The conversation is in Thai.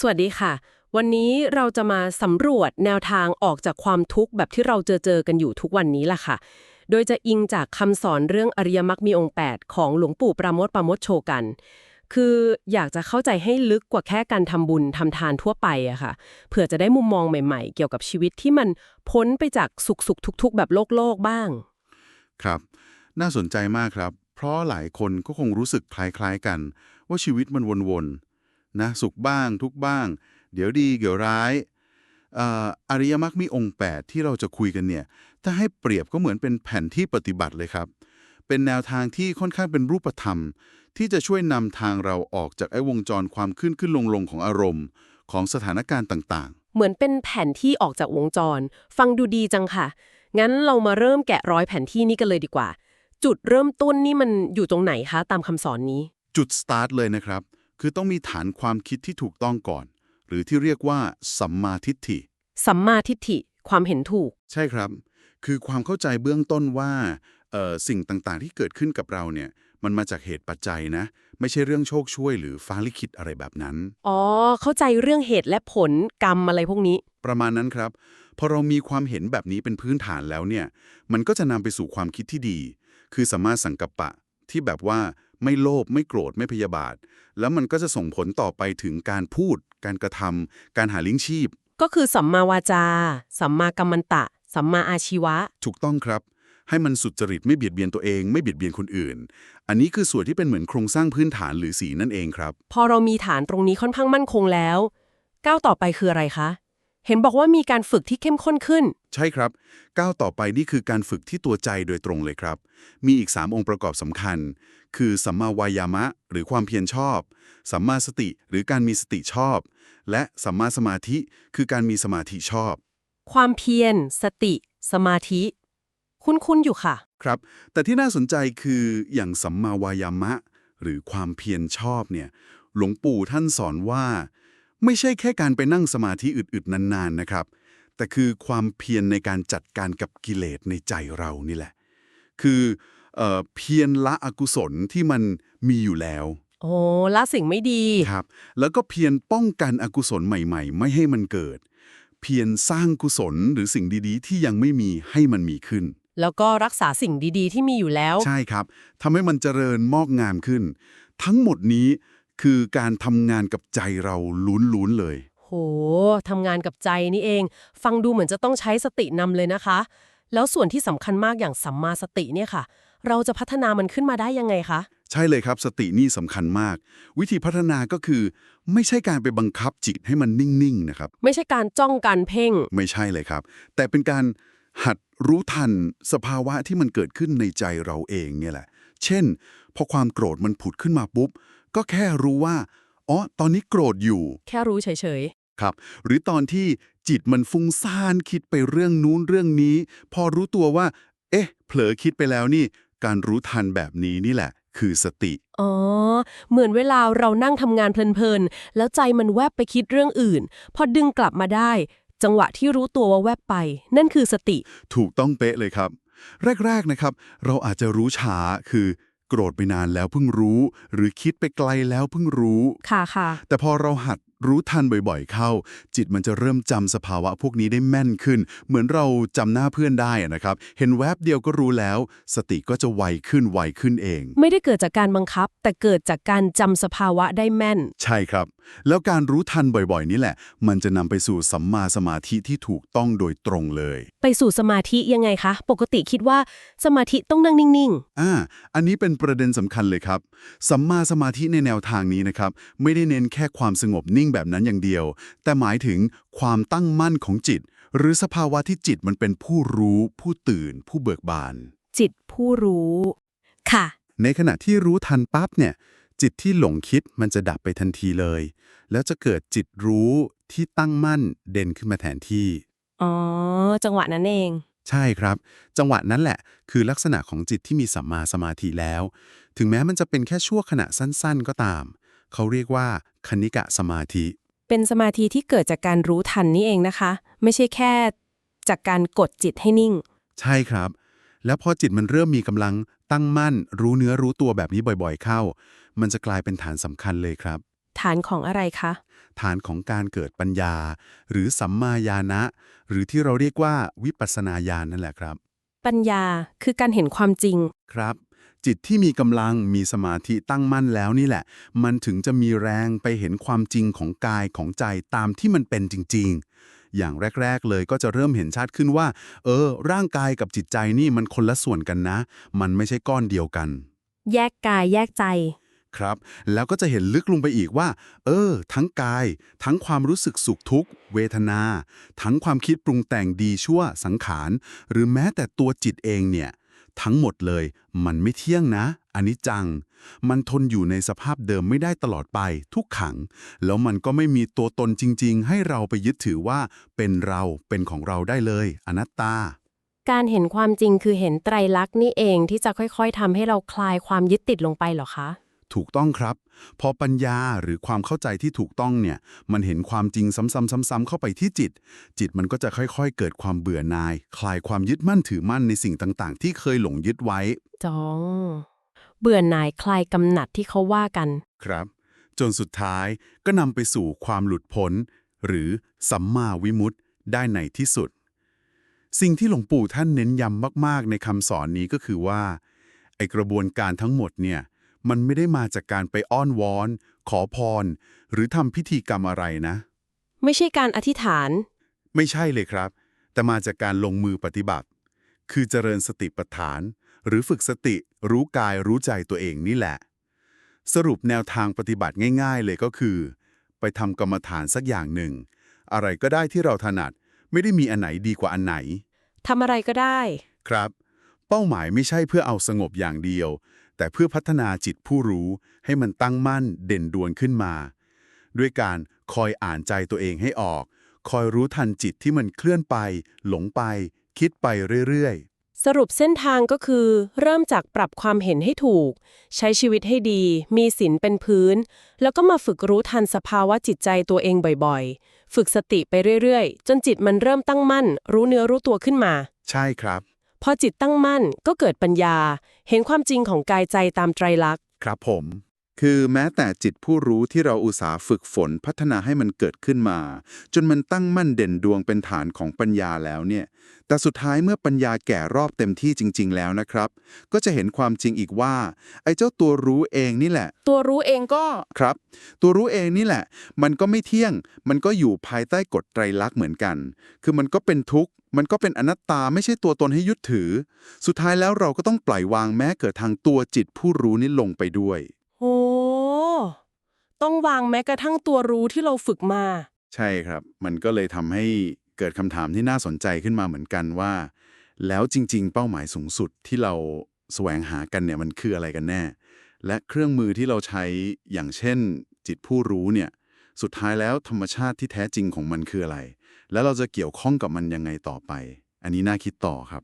สวัสดีค่ะ วันนี้เราจะมาสำรวจแนวทางออกจากความทุกข์แบบที่เราเจอเจอกันอยู่ทุกวันนี้ล่ะค่ะ โดยจะอิงจากคำสอนเรื่องอริยมรรคมีองค์ 8 ของหลวงปู่ปราโมทปราโมทโชกัน คืออยากจะเข้าใจให้ลึกกว่าแค่การทำบุญทำทานทั่วไปอะค่ะ เผื่อจะได้มุมมองใหม่ๆ เกี่ยวกับชีวิตที่มันพ้นไปจากสุขสุขทุกๆ แบบโลกโลกบ้าง ครับ น่าสนใจมากครับ เพราะหลายคนก็คงรู้สึกคล้ายๆกัน ว่าชีวิตมันวนๆ นะสุขบ้างทุกข์บ้าง เดี๋ยวดีเดี๋ยวร้ายเอ่ออริยมรรคมีองค์ 8 ที่เราจะคุยกันเนี่ย ถ้าให้เปรียบก็เหมือนเป็นแผนที่ปฏิบัติเลยครับ เป็นแนวทางที่ค่อนข้างเป็นรูปธรรม ที่จะช่วยนำทางเราออกจากไอ้วงจรความขึ้นขึ้นลงลงของอารมณ์ ของสถานการณ์ต่างเหมือนเป็นแผนที่ออกจากวงจร ฟังดูดีจังค่ะ งั้นเรามาเริ่มแกะร้อยแผนที่นี้กันเลยดีกว่า จุดเริ่มต้นนี่มันอยู่ตรงไหนคะตามคำสอนนี้ๆจุดสตาร์ทเลยนะครับ คือต้องมีฐานความคิดที่ถูกต้องก่อน หรือที่เรียกว่า สัมมาทิฏฐิ สัมมาทิฏฐิ ความเห็นถูก ใช่ครับ คือความเข้าใจเบื้องต้นว่าเอ่อสิ่งต่างๆ ที่เกิดขึ้นกับเราเนี่ย มันมาจากเหตุปัจจัยนะ ไม่ใช่เรื่องโชคช่วยหรือฟ้าลิขิตอะไรแบบนั้น อ๋อ เข้าใจเรื่องเหตุและผลกรรมอะไรพวกนี้ ประมาณนั้นครับ พอเรามีความเห็นแบบนี้เป็นพื้นฐานแล้วเนี่ย มันก็จะนำไปสู่ความคิดที่ดี คือสัมมาสังกัปปะที่แบบว่า ไม่โลภไม่โกรธไม่พยาบาท แล้วมันก็จะส่งผลต่อไปถึงการพูด การกระทำการหาเลี้ยงชีพ ก็คือสัมมาวาจา สัมมากัมมันตะ สัมมาอาชีวะ ถูกต้องครับ ให้มันสุจริตไม่เบียดเบียนตัวเอง ไม่เบียดเบียนคนอื่น อันนี้คือส่วนที่เป็นเหมือนโครงสร้างพื้นฐานหรือสีนั่นเองครับ พอเรามีฐานตรงนี้ค่อนข้างมั่นคงแล้ว ก้าวต่อไปคืออะไรคะ เห็นบอกว่ามีการฝึกที่เข้มข้นขึ้น ใช่ครับ ก้าวต่อไปนี่คือการฝึกที่ตัวใจโดยตรงเลยครับ มีอีก 3 องค์ประกอบสำคัญ คือสัมมาวายามะ หรือความเพียรชอบ สัมมาสติ หรือการมีสติชอบ และสัมมาสมาธิ คือการมีสมาธิชอบ ความเพียร สติ สมาธิ คุ้นๆอยู่ค่ะ ครับ แต่ที่น่าสนใจคืออย่างสัมมาวายามะ หรือความเพียรชอบเนี่ย หลวงปู่ท่านสอนว่า ไม่ใช่แค่การไปนั่งสมาธิอึดๆนานๆนะครับ แต่คือความเพียรในการจัดการกับกิเลสในใจเรานี่แหละ คือเอ่อเพียรละอกุศลที่มันมีอยู่แล้ว โอ้ละสิ่งไม่ดีครับ แล้วก็เพียรป้องกันอกุศลใหม่ ๆ ไม่ให้มันเกิด เพียรสร้างกุศลหรือสิ่งดีๆ ที่ยังไม่มีให้มันมีขึ้น แล้วก็รักษาสิ่งดีๆ ที่มีอยู่แล้ว ใช่ครับทำให้มันเจริญมอกงามขึ้น ทั้งหมดนี้ คือการทำงานกับใจเราลุ้นๆเลย โหทำงานกับใจนี่เอง ฟังดูเหมือนจะต้องใช้สตินำเลยนะคะ แล้วส่วนที่สำคัญมากอย่างสัมมาสติเนี่ยค่ะ เราจะพัฒนามันขึ้นมาได้ยังไงคะ ใช่เลยครับสตินี่สำคัญมาก วิธีพัฒนาก็คือ ไม่ใช่การไปบังคับจิตให้มันนิ่งๆนะครับ ไม่ใช่การจ้องการเพ่ง ไม่ใช่เลยครับ แต่เป็นการหัดรู้ทันสภาวะที่มันเกิดขึ้นในใจเราเองเนี่ยแหละ เช่น พอความโกรธมันผุดขึ้นมาปุ๊บ ก็แค่รู้ว่า อ๋อ ตอนนี้โกรธอยู่ แค่รู้เฉยครับ หรือตอนที่จิตมันฟุ้งซ่านคิดไปเรื่องนู้นเรื่องนี้ พอรู้ตัวว่า เอ๊ะ เผลอคิดไปแล้วนี่ การรู้ทันแบบนี้นี่แหละ คือสติๆอ๋อ เหมือนเวลาเรานั่งทำงานเพลินๆ แล้วใจมันแวบไปคิดเรื่องอื่น พอดึงกลับมาได้ จังหวะที่รู้ตัวว่าแวบไป นั่นคือสติ ถูกต้องเป๊ะเลยครับ แรก ๆนะครับ เราอาจจะรู้ช้าคือ โกรธไปนานแล้วเพิ่งรู้ หรือคิดไปไกลแล้วเพิ่งรู้ ค่ะค่ะ แต่พอเราหัดรู้ทันบ่อยๆเข้า จิตมันจะเริ่มจำสภาวะพวกนี้ได้แม่นขึ้น เหมือนเราจำหน้าเพื่อนได้อะนะครับ เห็นแวบเดียวก็รู้แล้ว สติก็จะไวขึ้นไวขึ้นเอง ไม่ได้เกิดจากการบังคับ แต่เกิดจากการจำสภาวะได้แม่น ใช่ครับ แล้วการรู้ทันบ่อยๆ นี่แหละ มันจะนำไปสู่สัมมาสมาธิที่ถูกต้องโดยตรงเลย ไปสู่สมาธิยังไงคะ ปกติคิดว่าสมาธิต้องนั่งนิ่ง อ่า อันนี้เป็นประเด็นสำคัญเลยครับ สัมมาสมาธิในแนวทางนี้นะครับ ไม่ได้เน้นแค่ความสงบนิ่งแบบนั้นอย่างเดียว แต่หมายถึงความตั้งมั่นของจิต หรือสภาวะที่จิตมันเป็นผู้รู้ ผู้ตื่น ผู้เบิกบาน ๆ จิตผู้รู้ ค่ะ ในขณะที่รู้ทันปั๊บเนี่ย จิตที่หลงคิดมันจะดับไปทันทีเลย แล้วจะเกิดจิตรู้ที่ตั้งมั่นเด่นขึ้นมาแทนที่ อ๋อ จังหวะนั้นเอง ใช่ครับ จังหวะนั้นแหละ คือลักษณะของจิตที่มีสัมมาสมาธิแล้ว ถึงแม้มันจะเป็นแค่ชั่วขณะสั้น ๆ ก็ตาม เขาเรียกว่าคณิกะสมาธิ เป็นสมาธิที่เกิดจากการรู้ทันนี่เองนะคะ ไม่ใช่แค่จากการกดจิตให้นิ่ง ใช่ครับ แล้วพอจิตมันเริ่มมีกำลัง ตั้งมั่น รู้เนื้อรู้ตัวแบบนี้บ่อยๆ เข้า มันจะกลายเป็นฐานสำคัญเลยครับ ฐานของอะไรคะ ฐานของการเกิดปัญญา หรือสัมมาญาณะ หรือที่เราเรียกว่าวิปัสสนาญาณนั่นแหละครับ ปัญญาคือการเห็นความจริง ครับ จิตที่มีกำลังมีสมาธิตั้งมั่นแล้วนี่แหละ มันถึงจะมีแรงไปเห็นความจริงของกายของใจตามที่มันเป็นจริง ๆ อย่างแรก ๆ เลยก็จะเริ่มเห็นชัดขึ้นว่า เออ ร่างกายกับจิตใจนี่มันคนละส่วนกันนะ มันไม่ใช่ก้อนเดียวกัน แยกกายแยกใจ ครับ แล้วก็จะเห็นลึกลงไปอีกว่า เออ ทั้งกาย ทั้งความรู้สึกสุขทุกข์ เวทนา ทั้งความคิดปรุงแต่งดีชั่วสังขาร หรือแม้แต่ตัวจิตเองเนี่ย ทั้งหมดเลย มันไม่เที่ยงนะ อันนี้จัง มันทนอยู่ในสภาพเดิมไม่ได้ตลอดไป ทุกขัง แล้วมันก็ไม่มีตัวตนจริง ๆ ให้เราไปยึดถือว่า เป็นเราเป็นของเราได้เลย อนัตตา การเห็นความจริงคือเห็นไตรลักษณ์นี่เองที่จะค่อยๆทำให้เราคลายความยึดติดลงไปเหรอคะ ถูกต้องครับ พอปัญญาหรือความเข้าใจที่ถูกต้องเนี่ย มันเห็นความจริงซ้ำๆๆๆ เข้าไปที่จิต จิตมันก็จะค่อยๆ เกิดความเบื่อหน่าย คลายความยึดมั่นถือมั่นในสิ่งต่างๆ ที่เคยหลงยึดไว้ จอง เบื่อหน่ายคลายกำหนัดที่เขาว่ากัน ครับ จนสุดท้ายก็นำไปสู่ความหลุดพ้น หรือสัมมาวิมุตติได้ในที่สุด สิ่งที่หลวงปู่ท่านเน้นย้ำมาก ๆ ในคำสอนนี้ก็คือว่าไอกระบวนการทั้งหมดเนี่ย มันไม่ได้มาจากการไปอ้อนวอน ขอพร หรือทำพิธีกรรมอะไรนะ ไม่ใช่การอธิษฐาน ไม่ใช่เลยครับ แต่มาจากการลงมือปฏิบัติ คือเจริญสติปัฏฐาน หรือฝึกสติรู้กายรู้ใจตัวเองนี่แหละ สรุปแนวทางปฏิบัติง่าย ๆ เลยก็คือ ไปทำกรรมฐานสักอย่างหนึ่ง อะไรก็ได้ที่เราถนัด ไม่ได้มีอันไหนดีกว่าอันไหนทำอะไรก็ได้ ครับ เป้าหมายไม่ใช่เพื่อเอาสงบอย่างเดียว แต่เพื่อพัฒนาจิตผู้รู้ให้มันตั้งมั่นเด่นดวลขึ้นมา ด้วยการคอยอ่านใจตัวเองให้ออก คอยรู้ทันจิตที่มันเคลื่อนไป หลงไป คิดไปเรื่อยสรุปเส้นทางก็คือ เริ่มจากปรับความเห็นให้ถูก ใช้ชีวิตให้ดี มีศีลเป็นพื้น แล้วก็มาฝึกรู้ทันสภาวะจิตใจตัวเองบ่อยๆ ฝึกสติไปเรื่อยๆ จนจิตมันเริ่มตั้งมั่น รู้เนื้อรู้ตัวขึ้นมาๆใช่ครับ พอจิตตั้งมั่นก็เกิดปัญญา เห็นความจริงของกายใจตามไตรลักษณ์ ครับผม คือแม้แต่จิตผู้รู้ที่เราอุตสาห์ฝึกฝนพัฒนาให้มันเกิดขึ้นมา จนมันตั้งมั่นเด่นดวงเป็นฐานของปัญญาแล้วเนี่ย แต่สุดท้ายเมื่อปัญญาแก่รอบเต็มที่จริง ๆ แล้วนะครับ ก็จะเห็นความจริงอีกว่า ไอ้เจ้าตัวรู้เองนี่แหละ ตัวรู้เองก็ครับ ตัวรู้เองนี่แหละ มันก็ไม่เที่ยง มันก็อยู่ภายใต้กฎไตรลักษณ์เหมือนกัน คือมันก็เป็นทุกข์มันก็เป็นอนัตตาไม่ใช่ตัวตนให้ยึดถือ สุดท้ายแล้วเราก็ต้องปล่อยวางแม้เกิดทางตัวจิตผู้รู้นี่ลงไปด้วยโอ้ ต้องวางแม้กระทั่งตัวรู้ที่เราฝึกมา ใช่ครับ มันก็เลยทำให้เกิดคำถามที่น่าสนใจขึ้นมาเหมือนกันว่า แล้วจริง ๆ เป้าหมายสูงสุดที่เราแสวงหากันเนี่ยมันคืออะไรกันแน่ และเครื่องมือที่เราใช้อย่างเช่น จิตผู้รู้เนี่ย สุดท้ายแล้วธรรมชาติที่แท้จริงของมันคืออะไร แล้วเราจะเกี่ยวข้องกับมันยังไงต่อไป อันนี้น่าคิดต่อครับ